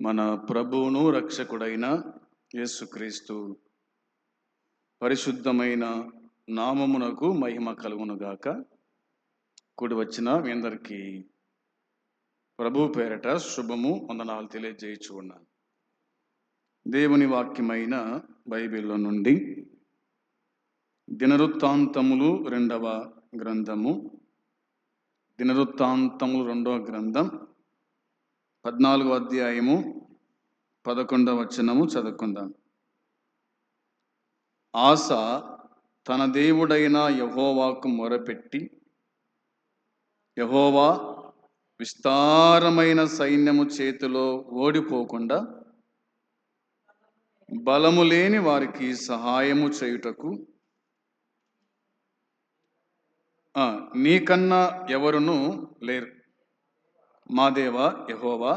మన ప్రభువును రక్షకుడైన యేసుక్రీస్తు పరిశుద్ధమైన నామమునకు మహిమ కలుగునుగాక. కూడి వచ్చిన మీ అందరికీ ప్రభు పేరట శుభము వందనాలు తెలియజేయచ్చు ఉన్నాను దేవుని వాక్యమైన బైబిల్లో నుండి దినవృత్తాంతములు రెండవ గ్రంథము దినవృత్తాంతములు రెండవ గ్రంథం పద్నాలుగో అధ్యాయము పదకొండవ వచనము చదువుకుందాం. ఆశ తన దేవుడైన యహోవాకు మొరపెట్టి యహోవా విస్తారమైన సైన్యము చేతిలో ఓడిపోకుండా బలము లేని వారికి సహాయము చేయుటకు నీకన్నా ఎవరును లేరు. మా దేవ యహోవా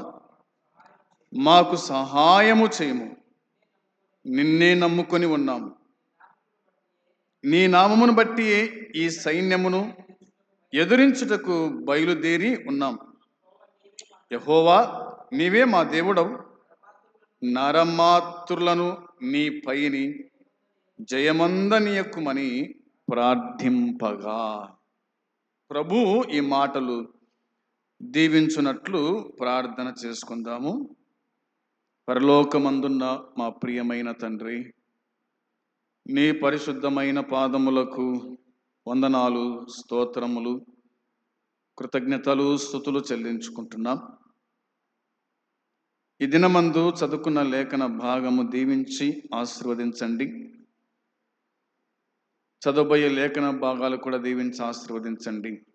మాకు సహాయము చేయము. నిన్నే నమ్ముకొని ఉన్నాము. నీ నామమును బట్టి ఈ సైన్యమును ఎదురించుటకు బయలుదేరి ఉన్నాం. యహోవా నీవే మా దేవుడవు. నరమాతృలను నీ పైని జయమందనీయకుమని ప్రార్థింపగా. ప్రభు ఈ మాటలు దీవించునట్లు ప్రార్థన చేసుకుందాము. పరలోకమందున్న మా ప్రియమైన తండ్రి నీ పరిశుద్ధమైన పాదములకు వందనాలు స్తోత్రములు కృతజ్ఞతలు స్థుతులు చెల్లించుకుంటున్నాం. ఈ దినమందు చదువుకున్న లేఖన భాగము దీవించి ఆశీర్వదించండి. చదవబోయే లేఖన భాగాలు కూడా దీవించి ఆశీర్వదించండి.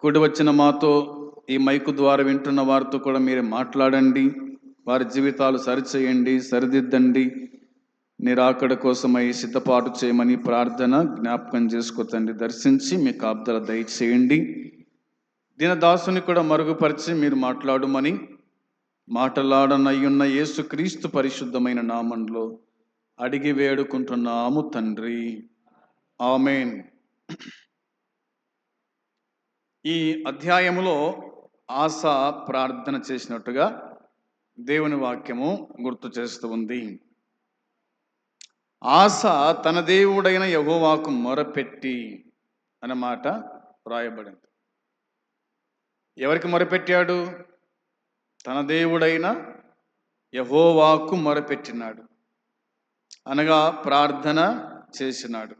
కూడి వచ్చిన మాతో ఈ మైకు ద్వారా వింటున్న వారితో కూడా మీరు మాట్లాడండి. వారి జీవితాలు సరిచేయండి సరిదిద్దండి. నిరాకడ కోసమై సిద్ధపాటు చేయమని ప్రార్థన జ్ఞాపకం చేసుకోతండి దర్శించి మీ కాపుదల దయచేయండి దీనదాసుని కూడా మరుగుపరిచి మీరు మాట్లాడమని మాటలాడనయ్యున్న యేసుక్రీస్తు పరిశుద్ధమైన నామంలో అడిగి వేడుకుంటున్నాము తండ్రి. ఆమెన్. ఈ అధ్యాయములో ఆశ ప్రార్థన చేసినట్టుగా దేవుని వాక్యము గుర్తు చేస్తూ ఉంది. ఆశ తన దేవుడైన యహోవాకు మొరపెట్టి అన్నమాట రాయబడింది ఎవరికి మొరపెట్టాడు? తన దేవుడైన యహోవాకు మొరపెట్టినాడు. అనగా ప్రార్థన చేసినాడు.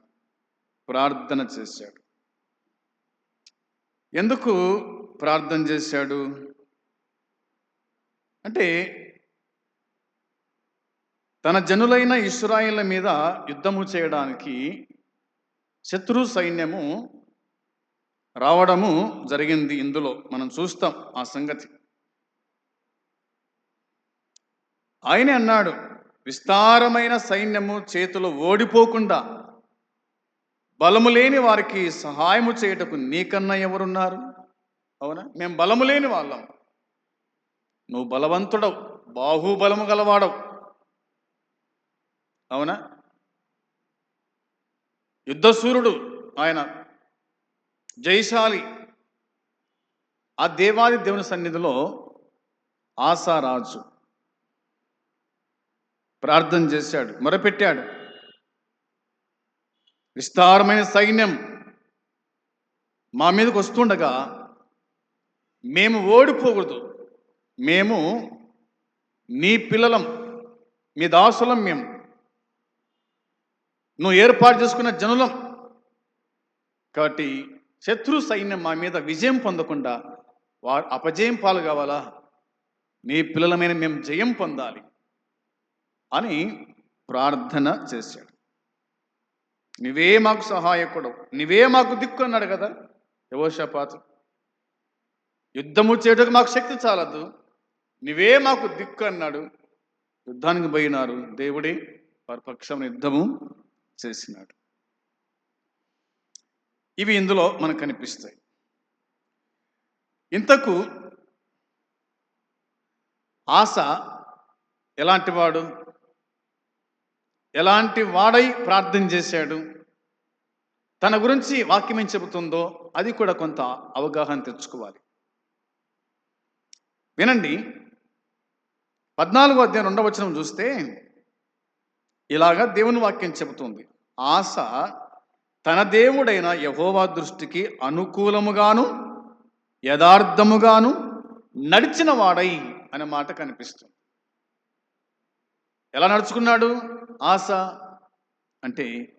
ప్రార్థన చేశాడు. ఎందుకు ప్రార్థన చేశాడు? అంటే తన జనులైన ఇస్రాయిల మీద యుద్ధము చేయడానికి శత్రు సైన్యము రావడము జరిగింది ఇందులో. మనం చూస్తాం ఆ సంగతి. ఆయనే అన్నాడు విస్తారమైన సైన్యము చేతులు ఓడిపోకుండా బలము లేని వారికి సహాయము చేయుటకు నీకన్నా ఎవరున్నారు? అవునా? మేము బలము లేని వాళ్ళం. నువ్వు బలవంతుడవు బాహుబలము గలవాడవు. అవునా? యుద్ధసూరుడు ఆయన జయశాలి ఆ దేవాది దేవుని సన్నిధిలో ఆశారాజు ప్రార్థన చేశాడు మొరపెట్టాడు. విస్తారమైన సైన్యం మా మీదకి వస్తుండగా మేము ఓడిపోకూడదు. మేము నీ పిల్లలం మీ దాసులం మేము. నువ్వు ఏర్పాటు చేసుకున్న జనులం. కాబట్టి శత్రు సైన్యం మా మీద విజయం పొందకుండా వారు అపజయం పాలు కావాలా? నీ పిల్లలమైన మేము జయం పొందాలి అని ప్రార్థన చేశాడు. నువ్వే మాకు సహాయకుడు నువ్వే మాకు దిక్కు అన్నాడు కదా యవోషపాతు యుద్ధము చేయడానికి మాకు శక్తి చాలదు. నీవే మాకు దిక్కు అన్నాడు. యుద్ధానికి పోయినారు. దేవుడే వారి పక్షం యుద్ధము చేసినాడు. ఇవి ఇందులో మనకు కనిపిస్తాయి. ఇంతకు ఆశ ఎలాంటి వాడు? ఎలాంటి వాడై ప్రార్థన చేశాడు? తన గురించి వాక్యం ఏం చెబుతుందో అది కూడా కొంత అవగాహన తెచ్చుకోవాలి. వినండి. పద్నాలుగో అధ్యాయం రెండవ వచనం చూస్తే ఇలాగా దేవుని వాక్యం చెబుతుంది. ఆశ తన దేవుడైన యహోవా దృష్టికి అనుకూలముగాను యథార్థముగాను నడిచిన వాడై అనే మాట కనిపిస్తుంది. ఎలా నడుచుకున్నాడు ఆశ? అంటే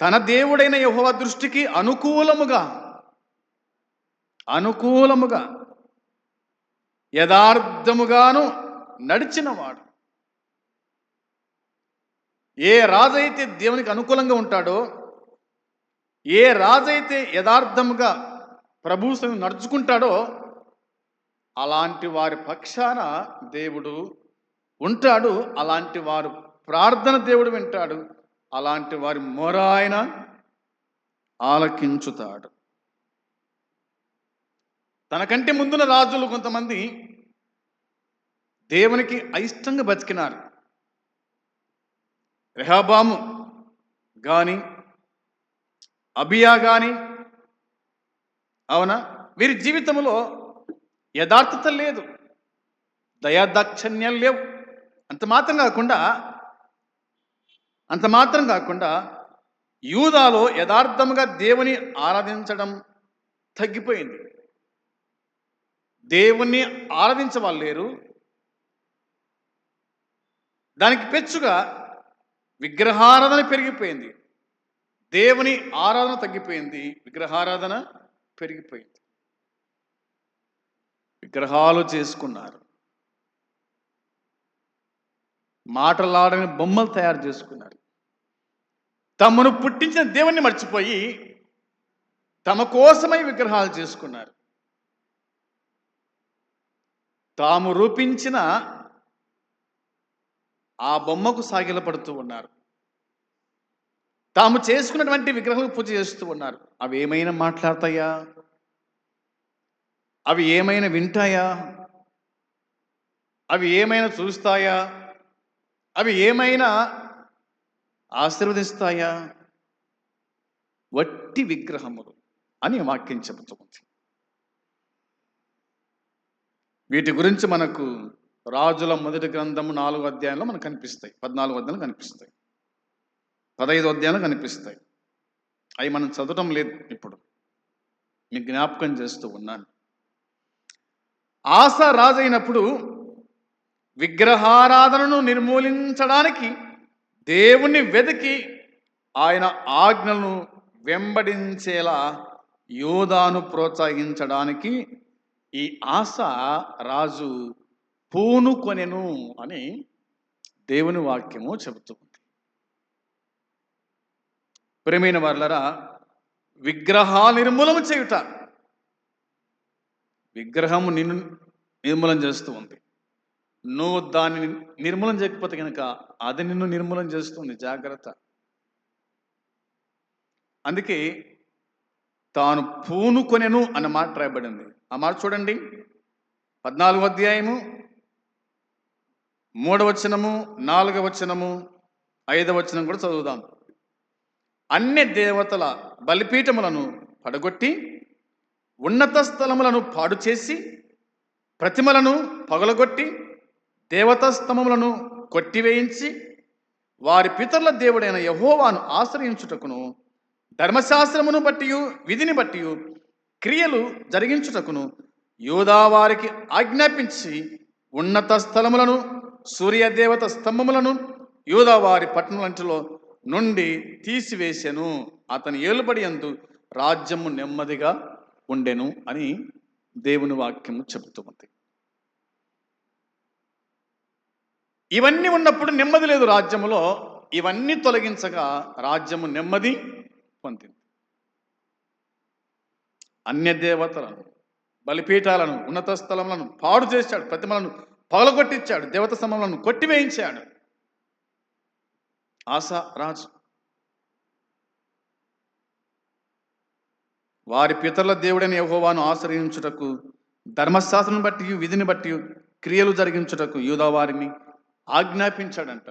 తన దేవుడైన యహోవా దృష్టికి అనుకూలముగా అనుకూలముగా యథార్థముగాను నడిచినవాడు. ఏ రాజైతే దేవునికి అనుకూలంగా ఉంటాడో ఏ రాజైతే యథార్థముగా ప్రభుత్వం నడుచుకుంటాడో అలాంటి వారి పక్షాన దేవుడు ఉంటాడు అలాంటి వారు ప్రార్థన దేవుడు వింటాడు అలాంటి వారి మొర ఆయన ఆలకించుతాడు. తనకంటే ముందున్న రాజులు కొంతమంది దేవునికి అయిష్టంగా బతికినారు. రెహాబాము కానీ అబియా కానీ అవునా? వీరి జీవితంలో యథార్థత లేదు. దయాదాక్షణ్యం లేవు. అంత మాత్రం కాకుండా అంత మాత్రం కాకుండా యూదాలో యథార్థముగా దేవుని ఆరాధించడం తగ్గిపోయింది. దేవుణ్ణి ఆరాధించే వాళ్ళు లేరు. దానికి పెచ్చుగా విగ్రహారాధన పెరిగిపోయింది. దేవుని ఆరాధన తగ్గిపోయింది. విగ్రహారాధన పెరిగిపోయింది. విగ్రహాలు చేసుకున్నారు. మాటలాడని బొమ్మలు తయారు చేసుకున్నారు. తమను పుట్టించిన దేవుణ్ణి మర్చిపోయి తమ కోసమై విగ్రహాలు చేసుకున్నారు. తాము రూపించిన ఆ బొమ్మకు సాగిలపడుతూ ఉన్నారు. తాము చేసుకున్నటువంటి విగ్రహం పూజ చేస్తూ ఉన్నారు. అవి ఏమైనా మాట్లాడతాయా? అవి ఏమైనా వింటాయా? అవి ఏమైనా చూస్తాయా? అవి ఏమైనా ఆశీర్వదిస్తాయా? వట్టి విగ్రహములు అని వాక్యం చెబుతుంది వీటి గురించి మనకు రాజుల మొదటి గ్రంథము నాలుగు అధ్యాయంలో మనకు కనిపిస్తాయి. పద్నాలుగు అధ్యాయాలు కనిపిస్తాయి. పదహైదు అధ్యాయాలు కనిపిస్తాయి. అవి మనం చదవటం లేదు ఇప్పుడు. మీ జ్ఞాపకం చేస్తూ ఉన్నాను. ఆశ రాజైనప్పుడు విగ్రహారాధనను నిర్మూలించడానికి దేవుణ్ణి వెతికి ఆయన ఆజ్ఞలను వెంబడించేలా యోధాను ప్రోత్సహించడానికి ఈ ఆశ రాజు పూనుకొనెను అని దేవుని వాక్యము చెబుతుంది ప్రేమైన వాళ్ళరా విగ్రహ నిర్మూలన చేయుట. విగ్రహము నిన్ను నిర్మూలన చేస్తూ ఉంది. నువ్వు దానిని నిర్మూలన చేయకపోతే కనుక అది నిన్ను నిర్మూలన చేస్తుంది. జాగ్రత్త. అందుకే తాను పూనుకొనెను అన్న మాట రాయబడింది. ఆ మాట చూడండి. పద్నాలుగు అధ్యాయము మూడవచనము నాలుగవ వచనము ఐదవ వచనం కూడా చదువుదాం. అన్ని దేవతల బలిపీఠములను పడగొట్టి ఉన్నత స్థలములను పాడు చేసి ప్రతిమలను పగలగొట్టి దేవతా స్తంభములను కొట్టివేయించి వారి పితరుల దేవుడైన యహోవాను ఆశ్రయించుటకును ధర్మశాస్త్రమును బట్టి విధిని బట్టి క్రియలు జరిగించుటకును యోధా వారికి ఆజ్ఞాపించి ఉన్నత స్థలములను సూర్యదేవత స్తంభములను యూదవారి పట్టణంలో నుండి తీసివేసెను. అతని ఏలుబడి అందు రాజ్యము నెమ్మదిగా ఉండెను అని దేవుని వాక్యము చెబుతుంది ఇవన్నీ ఉన్నప్పుడు నెమ్మది లేదు రాజ్యములో. ఇవన్నీ తొలగించగా రాజ్యము నెమ్మది పొందింది. అన్య దేవతలను బలిపీఠాలను ఉన్నత స్థలములను పాడు చేశాడు. ప్రతిమలను పగలగొట్టించాడు. దేవత స్తంభములను కొట్టివేయించాడు. ఆశా రాజు. వారి పితరుల దేవుడైన యహోవాను ఆశ్రయించుటకు ధర్మశాస్త్రం బట్టి విధిని బట్టి క్రియలు జరిగించుటకు యూదావారిని ఆజ్ఞాపించాడంట.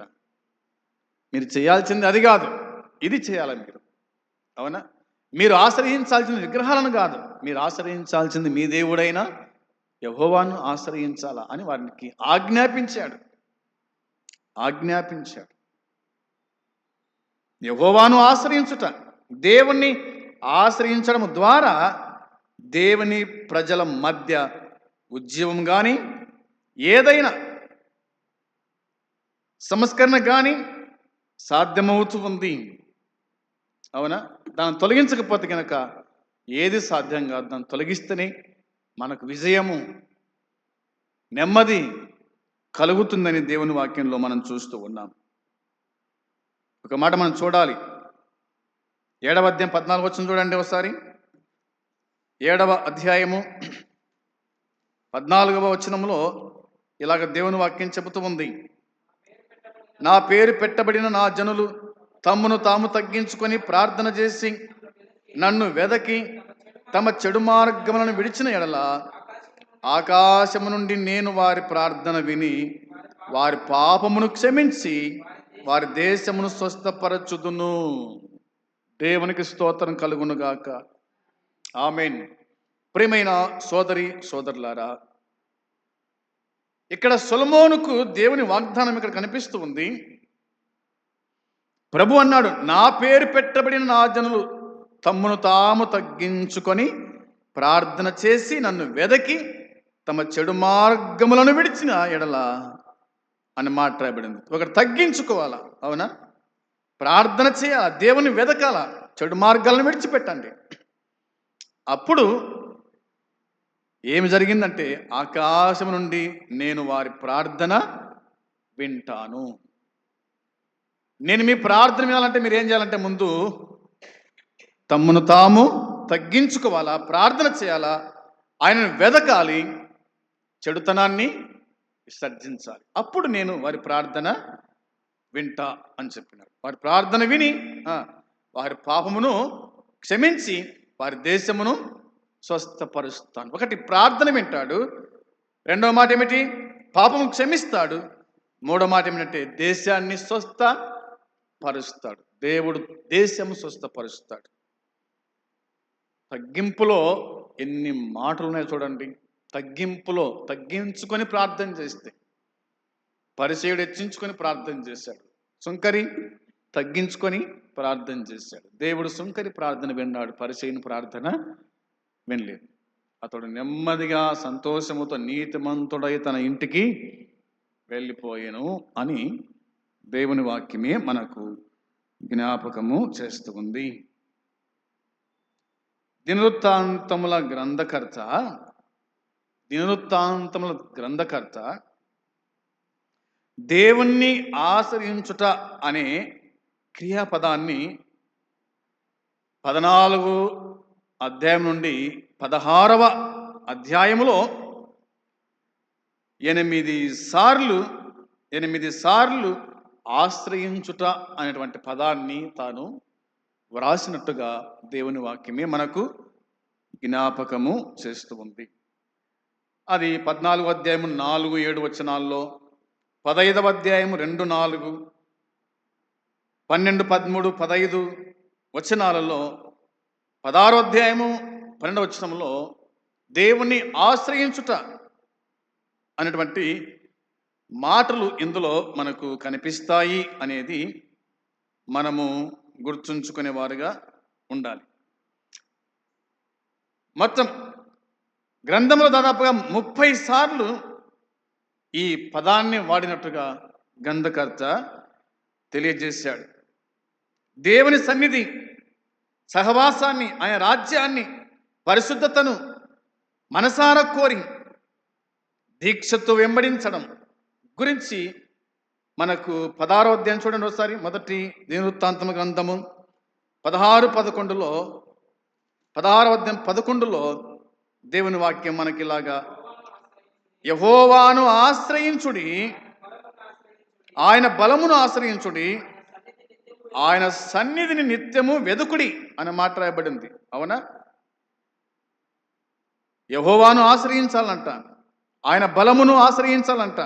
మీరు చేయాల్సింది అది కాదు. ఇది చేయాలి మీరు? అవునా? మీరు ఆశ్రయించాల్సిన విగ్రహాలను కాదు. మీరు ఆశ్రయించాల్సింది మీ దేవుడైనా యహోవాను ఆశ్రయించాలా అని వారికి ఆజ్ఞాపించాడు. ఆజ్ఞాపించాడు. యహోవాను ఆశ్రయించుట దేవుణ్ణి ఆశ్రయించడం ద్వారా దేవుని ప్రజల మధ్య ఉద్యమం కానీ ఏదైనా సంస్కరణ కానీ సాధ్యమవుతూ ఉంది. అవునా? దాన్ని తొలగించకపోతే కనుక ఏది సాధ్యం కాదు. దాన్ని తొలగిస్తేనే మనకు విజయము నెమ్మది కలుగుతుందని దేవుని వాక్యంలో మనం చూస్తూ ఉన్నాం. ఒక మాట మనం చూడాలి. ఏడవ అధ్యాయం పద్నాలుగు వచ్చిన చూడండి ఒకసారి. ఏడవ అధ్యాయము పద్నాలుగవ వచనంలో ఇలాగ దేవుని వాక్యం చెబుతూ ఉంది. నా పేరు పెట్టబడిన నా జనులు తమ్మును తాము తగ్గించుకొని ప్రార్థన చేసి నన్ను వెదకి తమ చెడు మార్గములను విడిచిన ఎడల ఆకాశము నుండి నేను వారి ప్రార్థన విని వారి పాపమును క్షమించి వారి దేశమును స్వస్థపరచుదును. దేవునికి స్తోత్రం కలుగునుగాక. ఆమెన్. ప్రియమైన సోదరి సోదరులారా ఇక్కడ సొలమోనుకు దేవుని వాగ్దానం ఇక్కడ కనిపిస్తూ ఉంది. ప్రభు అన్నాడు నా పేరు పెట్టబడిన నా జనులు తమ్మును తాము తగ్గించుకొని ప్రార్థన చేసి నన్ను వెదకి తమ చెడు మార్గములను విడిచిన ఎడల అని మాట్లాడబడింది ఒకటి తగ్గించుకోవాలా? అవునా? ప్రార్థన చేయాలా? దేవుని వెదకాల? చెడు మార్గాలను విడిచిపెట్టండి. అప్పుడు ఏమి జరిగిందంటే ఆకాశం నుండి నేను వారి ప్రార్థన వింటాను. నేను మీ ప్రార్థన వినాలంటే మీరు ఏం చేయాలంటే ముందు తమ్మును తాము తగ్గించుకోవాలా? ప్రార్థన చేయాలా? ఆయనను వెదకాలి. చెడుతనాన్ని విసర్జించాలి. అప్పుడు నేను వారి ప్రార్థన వింటా అని చెప్పినారు. వారి ప్రార్థన విని వారి పాపమును క్షమించి వారి దేశమును స్వస్థపరుస్తాను. ఒకటి ప్రార్థన వింటాడు. రెండవ మాట ఏమిటి? పాపము క్షమిస్తాడు. మూడో మాట ఏమిటంటే దేశాన్ని స్వస్థ పరుస్తాడు దేవుడు దేశము స్వస్థపరుస్తాడు. తగ్గింపులో ఎన్ని మాటలు ఉన్నాయి చూడండి. తగ్గింపులో తగ్గించుకొని ప్రార్థన చేస్తే పరిచయుడు హెచ్చించుకొని ప్రార్థన చేశాడు. సుంకరి తగ్గించుకొని ప్రార్థన చేశాడు. దేవుడు సుంకరి ప్రార్థన విన్నాడు పరిచయని ప్రార్థన వినలేదు. అతడు నెమ్మదిగా సంతోషముతో నీతిమంతుడై తన ఇంటికి వెళ్ళిపోయాను అని దేవుని వాక్యమే మనకు జ్ఞాపకము చేస్తుంది. దినవృత్తాంతముల గ్రంథకర్త దినవృత్తాంతముల గ్రంథకర్త దేవుణ్ణి ఆశ్రయించుట అనే క్రియాపదాన్ని పద్నాలుగు అధ్యాయం నుండి పదహారవ అధ్యాయములో ఎనిమిది సార్లు ఎనిమిది సార్లు ఆశ్రయించుట అనేటువంటి పదాన్ని తాను వ్రాసినట్టుగా దేవుని వాక్యమే మనకు జ్ఞాపకము చేస్తూ ఉంది. అది పద్నాలుగు అధ్యాయము నాలుగు ఏడు వచనాల్లో పదైదవ అధ్యాయము రెండు నాలుగు పన్నెండు పదమూడు పదైదు వచనాలలో పదహారో అధ్యాయము పన్నెండవ వచనంలో దేవుణ్ణి ఆశ్రయించుట అనేటువంటి మాటలు ఇందులో మనకు కనిపిస్తాయి అనేది మనము గుర్తుంచుకునే వారుగా ఉండాలి. మొత్తం గ్రంథంలో దాదాపుగా ముప్పై సార్లు ఈ పదాన్ని వాడినట్టుగా గంధకర్త తెలియజేశాడు. దేవుని సన్నిధి సహవాసాన్ని ఆయన రాజ్యాన్ని పరిశుద్ధతను మనసార కోరి దీక్షతో వెంబడించడం గురించి మనకు పదహారో అధ్యాయం చూడండి ఒకసారి. మొదటి దీనవృత్తాంతమ గ్రంథము పదహారు పదకొండులో పదహారో అధ్యాయం పదకొండులో దేవుని వాక్యం మనకి ఇలాగా యహోవాను ఆశ్రయించుడి ఆయన బలమును ఆశ్రయించుడి ఆయన సన్నిధిని నిత్యము వెదుకుడి అని మాట్లాడబడింది అవునా? యహోవాను ఆశ్రయించాలంట ఆయన బలమును ఆశ్రయించాలంట.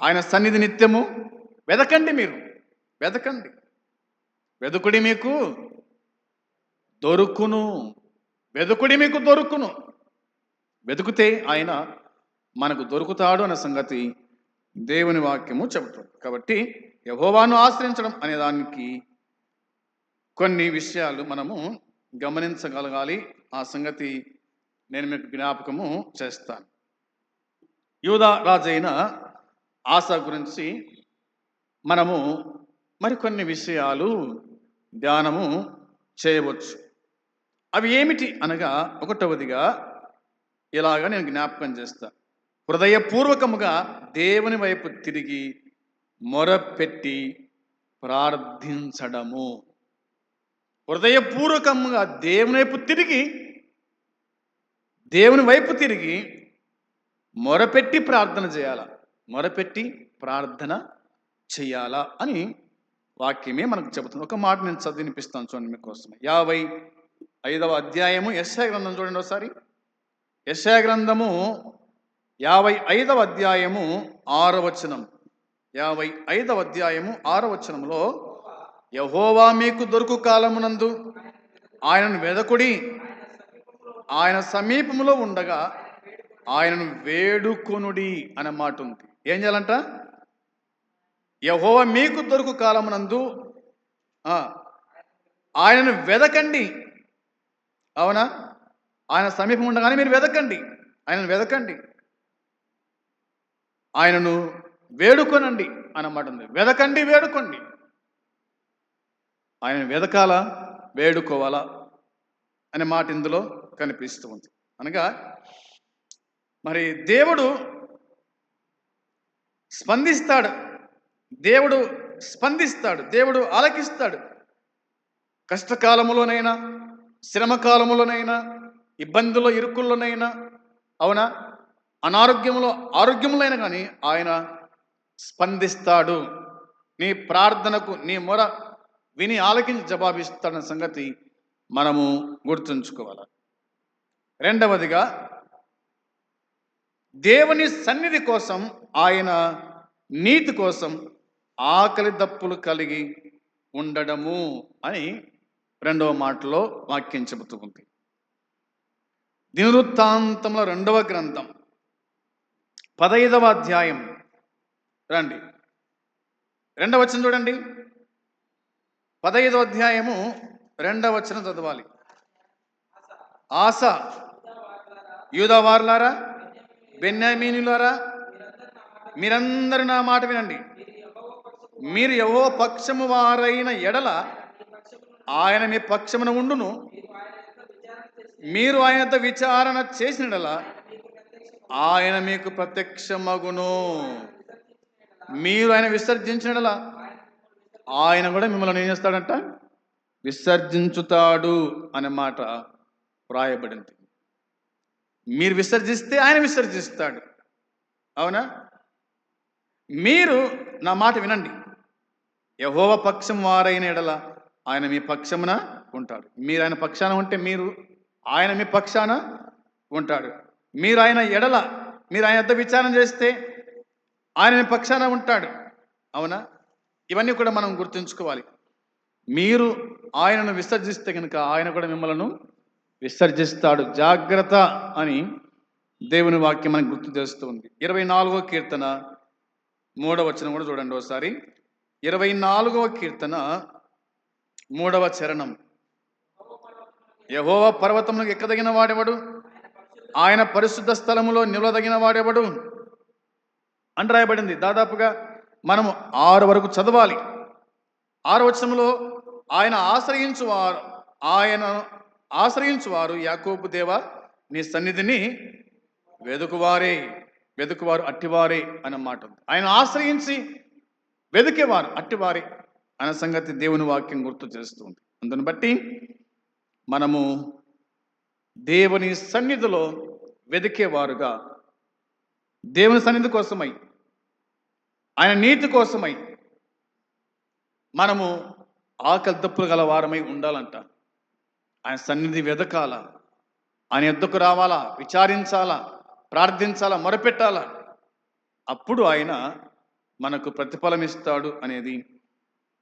ఆయన సన్నిధి నిత్యము. వెదకండి మీరు. వెదకండి. వెదుకుడి మీకు దొరుకును. వెదుకుడి మీకు దొరుకును. వెతుకుతే ఆయన మనకు దొరుకుతాడు అనే సంగతి దేవుని వాక్యము చెబుతుంది. కాబట్టి యహోవాను ఆశ్రయించడం అనే దానికి కొన్ని విషయాలు మనము గమనించగలగాలి. ఆ సంగతి నేను మీకు జ్ఞాపకము చేస్తాను. యూదా రాజైన ఆశ గురించి మనము మరికొన్ని విషయాలు ధ్యానము చేయవచ్చు. అవి ఏమిటి అనగా ఒకటవదిగా ఇలాగ నేను జ్ఞాపకం చేస్తా. హృదయపూర్వకముగా దేవుని వైపు తిరిగి మొరపెట్టి ప్రార్థించడము. హృదయపూర్వకముగా దేవుని వైపు తిరిగి దేవుని వైపు తిరిగి మొరపెట్టి ప్రార్థన చేయాలా? మొరపెట్టి ప్రార్థన చేయాలా అని వాక్యమే మనకు చెబుతుంది. ఒక మాట నేను చదివినిపిస్తాను చూడండి మీకోసం. యాభై ఐదవ అధ్యాయము ఎస్ఐ గ్రంథం చూడండి ఒకసారి. ఎస్ఐ గ్రంథము యాభై ఐదవ అధ్యాయము ఆరవచనం యాభై ఐదవ అధ్యాయము ఆరవచనంలో యహోవా మీకు దొరుకు కాలమునందు ఆయనను వెదకుడి. ఆయన సమీపంలో ఉండగా ఆయనను వేడుకొనుడి అనే మాట ఉంది. ఏం చేయాలంట? యహోవ మీకు దొరుకు కాలమునందు ఆయనను వెదకండి. అవునా? ఆయన సమీపం ఉండగానే మీరు వెదకండి. ఆయనను వెదకండి. ఆయనను వేడుకొనండి అన్నమాట ఉంది. వెదకండి వేడుకోండి. ఆయన వెదకాలా వేడుకోవాలా అనే మాట ఇందులో కనిపిస్తూ ఉంది. అనగా మరి దేవుడు స్పందిస్తాడు. దేవుడు స్పందిస్తాడు. దేవుడు ఆలకిస్తాడు. కష్టకాలములోనైనా శ్రమకాలములోనైనా ఇబ్బందుల్లో ఇరుకుల్లోనైనా అవునా? అనారోగ్యంలో ఆరోగ్యములైనా కానీ ఆయన స్పందిస్తాడు. నీ ప్రార్థనకు నీ మొర విని ఆలకించి జవాబిస్తాడన్న సంగతి మనము గుర్తుంచుకోవాలి. రెండవదిగా దేవుని సన్నిధి కోసం ఆయన నీతి కోసం ఆకలి దప్పులు కలిగి ఉండడము అని రెండవ మాటలో వాక్యం చెబుతుంది. దినవృత్తాంతంలో రెండవ గ్రంథం పదైదవ అధ్యాయం. రండి. రెండవ వచనం చూడండి. పదైదవ అధ్యాయము రెండవ వచనం చదవాలి. ఆశ. యూదవార్లారా బెన్యామీనులారా మీరందరూ నా మాట వినండి. మీరు ఎవో పక్షము వారైన ఎడల ఆయన మీ పక్షమున ఉండును. మీరు ఆయనతో విచారణ చేసిన ఆయన మీకు ప్రత్యక్షమగును. మీరు ఆయన విసర్జించిన ఆయన కూడా మిమ్మల్ని ఏం చేస్తాడంట? విసర్జించుతాడు అనే మాట వ్రాయబడింది మీరు విసర్జిస్తే ఆయన విసర్జిస్తాడు. అవునా? మీరు నా మాట వినండి. యహోవ పక్షం వారైన ఎడల ఆయన మీ పక్షమున ఉంటాడు. మీరు ఆయన పక్షాన ఉంటే మీరు ఆయన మీ పక్షాన ఉంటాడు. మీరు ఆయన ఎడల మీరు ఆయన వద్ద విచారణ చేస్తే ఆయన మీ పక్షాన ఉంటాడు. అవునా? ఇవన్నీ కూడా మనం గుర్తుంచుకోవాలి. మీరు ఆయనను విసర్జిస్తే కనుక ఆయన కూడా మిమ్మల్ని విసర్జిస్తాడు. జాగ్రత్త అని దేవుని వాక్యం మనకు గుర్తు చేస్తూ ఉంది. ఇరవై నాలుగో కీర్తన మూడవ వచనం కూడా చూడండి ఒకసారి. ఇరవై నాలుగవ కీర్తన మూడవ చరణం. యహోవ పర్వతములకు ఎక్కదగిన వాడెవడు? ఆయన పరిశుద్ధ స్థలములో నిలదగిన వాడెవడు? అని రాయబడింది. దాదాపుగా మనము ఆరు వరకు చదవాలి. ఆరు వచనంలో ఆయన ఆశ్రయించు ఆయన ఆశ్రయించువారు యాకోబు దేవ నీ సన్నిధిని వెదుకువారే వెదుకువారు అట్టివారే అన్న మాట ఉంది. ఆయన ఆశ్రయించి వెదికేవారు అట్టివారే అన్న సంగతి దేవుని వాక్యం గుర్తు చేస్తుంది. అందుని బట్టి మనము దేవుని సన్నిధిలో వెదికేవారుగా దేవుని సన్నిధి కోసమై ఆయన నీతి కోసమై మనము ఆకలి తప్పులు గల వారమై ఉండాలంట. ఆయన సన్నిధి వెదకాల? ఆయన ఎద్దుకు రావాలా? విచారించాలా? ప్రార్థించాలా? మొరపెట్టాలా? అప్పుడు ఆయన మనకు ప్రతిఫలం ఇస్తాడు అనేది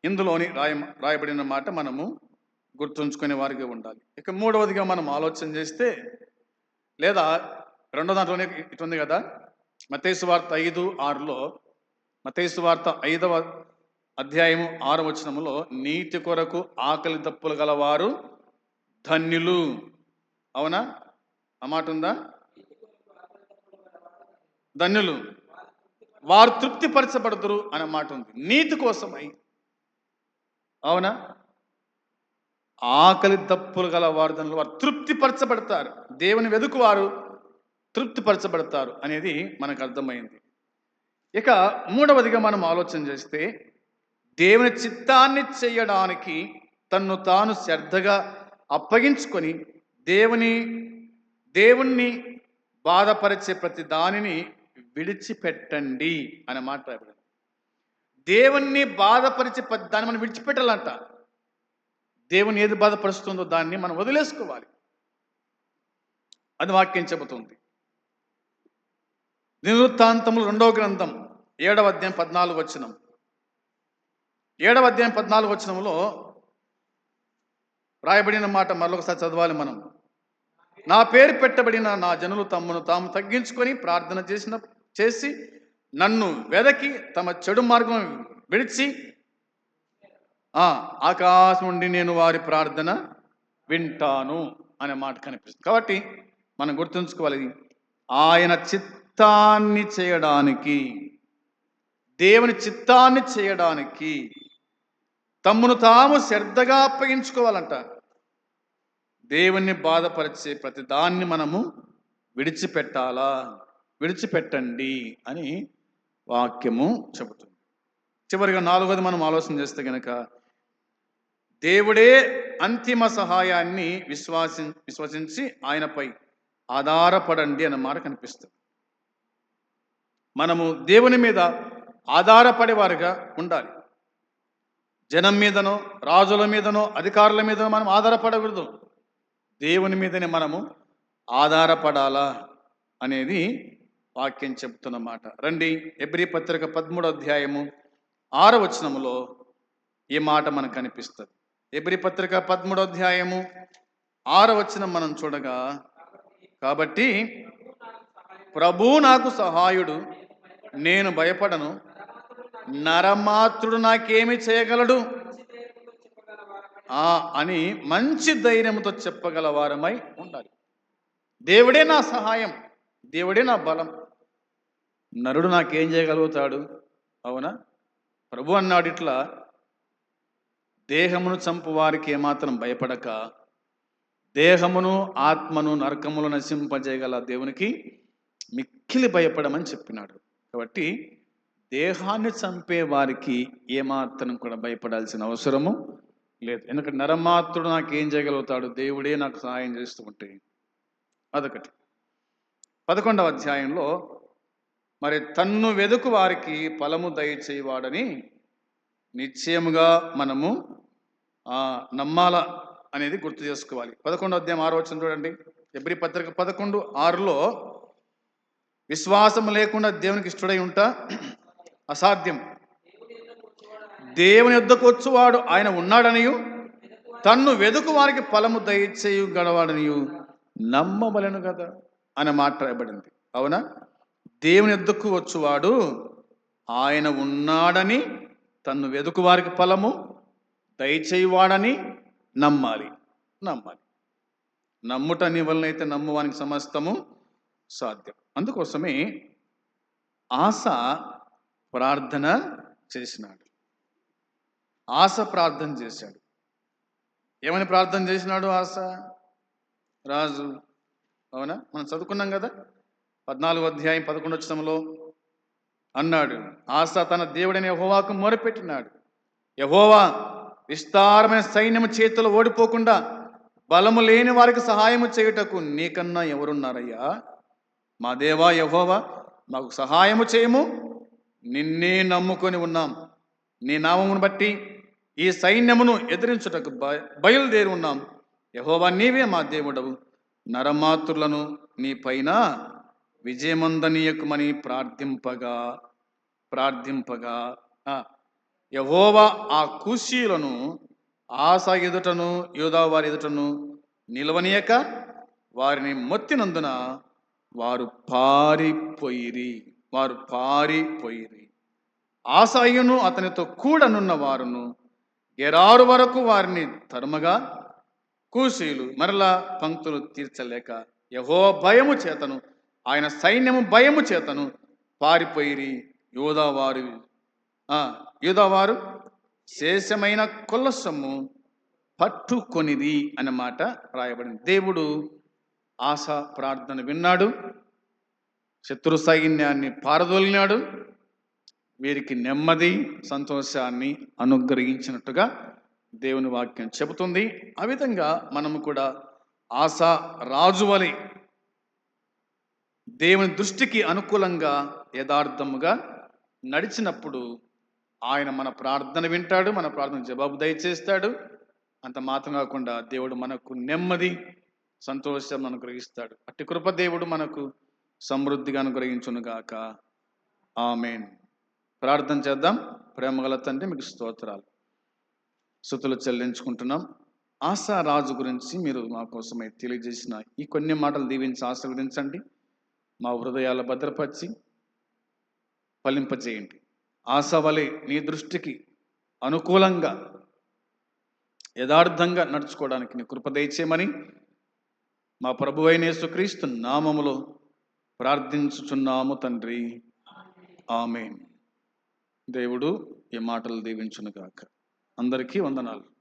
ఇందులోని రాయ రాయబడిన మాట మనము గుర్తుంచుకునే వారిగా ఉండాలి. ఇక మూడవదిగా మనం ఆలోచన చేస్తే లేదా రెండో దాంట్లోనే ఇటుంది కదా మతేసు వార్త ఐదు ఆరులో మతేసు వార్త ఐదవ అధ్యాయము ఆరు వచనములో నీతి కొరకు ఆకలి దప్పులు గలవారు ధన్యులు. అవునా? ఆ మాట ఉందా? ధన్యులు. వారు తృప్తిపరచబడదురు అనే మాట ఉంది. నీతి కోసమై. అవునా? ఆకలి దప్పులు గల వారు దానిలో వారు తృప్తిపరచబడతారు. దేవుని వెదుకువారు తృప్తిపరచబడతారు అనేది మనకు అర్థమైంది. ఇక మూడవదిగా మనం ఆలోచన చేస్తే దేవుని చిత్తాన్ని చేయడానికి తన్ను తాను శ్రద్ధగా అప్పగించుకొని దేవుని దేవుణ్ణి బాధపరిచే ప్రతి దానిని విడిచిపెట్టండి అనే మాట రాయబడింది. దేవుణ్ణి బాధపరిచే ప్రతి దాన్ని మనం విడిచిపెట్టాలంట. దేవుని ఏది బాధపరుస్తుందో దాన్ని మనం వదిలేసుకోవాలి. అది వాక్యం చెబుతుంది. నివృత్తాంతములు రెండవ గ్రంథం ఏడవ అధ్యాయం పద్నాలుగు వచనం. ఏడవ అధ్యాయం పద్నాలుగు వచనంలో రాయబడిన మాట మరొకసారి చదవాలి మనం. నా పేరు పెట్టబడిన నా జనులు తమ్మును తాము తగ్గించుకొని ప్రార్థన చేసిన చేసి నన్ను వెదకి తమ చెడు మార్గం విడిచి ఆకాశం నుండి నేను వారి ప్రార్థన వింటాను అనే మాట కనిపిస్తుంది. కాబట్టి మనం గుర్తుంచుకోవాలి ఆయన చిత్తాన్ని చేయడానికి దేవుని చిత్తాన్ని చేయడానికి తమ్మును తాము శ్రద్ధగా అప్పగించుకోవాలంట. దేవుణ్ణి బాధపరిచే ప్రతి దాన్ని మనము విడిచిపెట్టాలా? విడిచిపెట్టండి అని వాక్యము చెబుతుంది. చివరిగా నాలుగోది మనం ఆలోచన చేస్తే గనక దేవుడే అంతిమ సహాయాన్ని విశ్వాసి విశ్వసించి ఆయనపై ఆధారపడండి అన్న మాట కనిపిస్తుంది. మనము దేవుని మీద ఆధారపడేవారుగా ఉండాలి. జనం మీదనో రాజుల మీదనో అధికారుల మీదనో మనం ఆధారపడకూడదు. దేవుని మీదనే మనము ఆధారపడాలా అనేది వాక్యం చెప్తున్నమాట రండి ఎబ్రి పత్రిక పదమూడు అధ్యాయము ఆరో వచనములో ఈ మాట మనకు కనిపిస్తుంది. ఎబ్రి పత్రిక పదమూడు అధ్యాయము ఆరో వచనం మనం చూడగా కాబట్టి ప్రభు నాకు సహాయుడు నేను భయపడను నరమాత్రుడు నాకేమి చేయగలడు? ఆ అని మంచి ధైర్యంతో చెప్పగల వారమై ఉండాలి. దేవుడే నా సహాయం దేవుడే నా బలం. నరుడు నాకేం చేయగలుగుతాడు? అవునా? ప్రభు అన్నాడు ఇట్లా దేహమును చంపు వారికి ఏమాత్రం భయపడక. దేహమును ఆత్మను నరకములు నశింపజేయగల దేవునికి మిక్కిలి భయపడమని చెప్పినాడు. కాబట్టి దేహాన్ని చంపే వారికి ఏమాత్రం కూడా భయపడాల్సిన అవసరము లేదు. ఎందుకంటే నరమాత్రుడు నాకు ఏం చేయగలుగుతాడు? దేవుడే నాకు సహాయం చేస్తూ ఉంటే. అదొకటి. పదకొండవ అధ్యాయంలో మరి తన్ను వెదుకు వారికి ఫలము దయచేయవాడని నిశ్చయముగా మనము నమ్మాల అనేది గుర్తు చేసుకోవాలి. పదకొండు అధ్యాయం ఆరు వచ్చిన చూడండి. ఎబ్రి పత్రిక పదకొండు ఆరులో విశ్వాసం లేకుండా దేవునికి ఇష్టడై ఉంటా అసాధ్యం. దేవుని యొద్దకు వచ్చువాడు ఆయన ఉన్నాడనియు తన్ను వెదుకు వారికి ఫలము దయచేయు గడవాడనియు నమ్మవలను కదా అనే మాట రాయబడింది అవునా? దేవుని ఎద్దుకు వచ్చువాడు ఆయన ఉన్నాడని తన్ను వెదుకు వారికి ఫలము దయచేయువాడని నమ్మాలి. నమ్మాలి. నమ్ముట నీ వలనైతే నమ్మువానికి సమస్తము సాధ్యం. అందుకోసమే ఆశ ప్రార్థన చేసినాడు. ఆశ ప్రార్థన చేశాడు. ఏమని ప్రార్థన చేసినాడు ఆశ? రాజు అవునా? మనం చదువుకున్నాం కదా? పద్నాలుగు అధ్యాయం పదకొండు వచ్చంలో అన్నాడు. ఆశ తన దేవుడైన యహోవాకు మొరపెట్టినాడు. యహోవా విస్తారమైన సైన్యము చేతులు ఓడిపోకుండా బలము లేని వారికి సహాయము చేయుటకు నీకన్నా ఎవరున్నారయ్యా? మా దేవా యహోవా మాకు సహాయము చేయము. నిన్నే నమ్ముకొని ఉన్నాం. నీ నామమును బట్టి ఈ సైన్యమును ఎదిరించుటకు బయ బయలుదేరి ఉన్నాం. యహోవా నీవే మా దేవుడవు. నరమాతులను నీ పైన విజయమందనీయకుమని ప్రార్థింపగా ప్రార్థింపగా. యహోవా ఆ కూషీలను ఆశ ఎదుటను యోధా వారి ఎదుటను నిలవనీయక వారిని మొత్తినందున వారు పారిపోయిరి. వారు పారిపోయిరి. ఆసాయును అతనితో కూడనున్న వారును ఎరారు వరకు వారిని తరుమగా కూసీలు మరలా పంక్తులు తీర్చలేక యహో భయము చేతను ఆయన సైన్యము భయము చేతను పారిపోయిరి. యోధావారు యోధావారు శేషమైన కొల్ల సొమ్ము పట్టుకొనిది అన్నమాట రాయబడింది. దేవుడు ఆశ ప్రార్థన విన్నాడు. శత్రు సైన్యాన్ని పారదోలినాడు. వీరికి నెమ్మది సంతోషాన్ని అనుగ్రహించినట్టుగా దేవుని వాక్యం చెబుతుంది. ఆ విధంగా మనము కూడా ఆశ రాజు వలె దేవుని దృష్టికి అనుకూలంగా యథార్థముగా నడిచినప్పుడు ఆయన మన ప్రార్థన వింటాడు మన ప్రార్థన జవాబు దయచేస్తాడు. అంత మాత్రం కాకుండా దేవుడు మనకు నెమ్మది సంతోషం అనుగ్రహిస్తాడు. అట్టి కృప దేవుడు మనకు సమృద్ధిగా అనుగ్రహించునుగాక. ఆమెన్. ప్రార్థన చేద్దాం. ప్రేమగల తండ్రి మీకు స్తోత్రాలు. స్థుతులు చెల్లించుకుంటున్నాం. ఆశా రాజు గురించి మీరు మా కోసమై తెలియజేసిన ఈ కొన్ని మాటలు దీవించి ఆశీర్వదించండి. మా హృదయాల భద్రపరిచి ఫలింపజేయండి. ఆశ వలె నీ దృష్టికి అనుకూలంగా యథార్థంగా నడుచుకోవడానికి నీ కృప దయచేయమని మా ప్రభు అయిన యేసుక్రీస్తు నామములో ప్రార్థించుచున్నాము తండ్రి. ఆమెన్. దేవుడు ఈ మాటలు దీవించునుగాక. అందరికీ వందనాలు.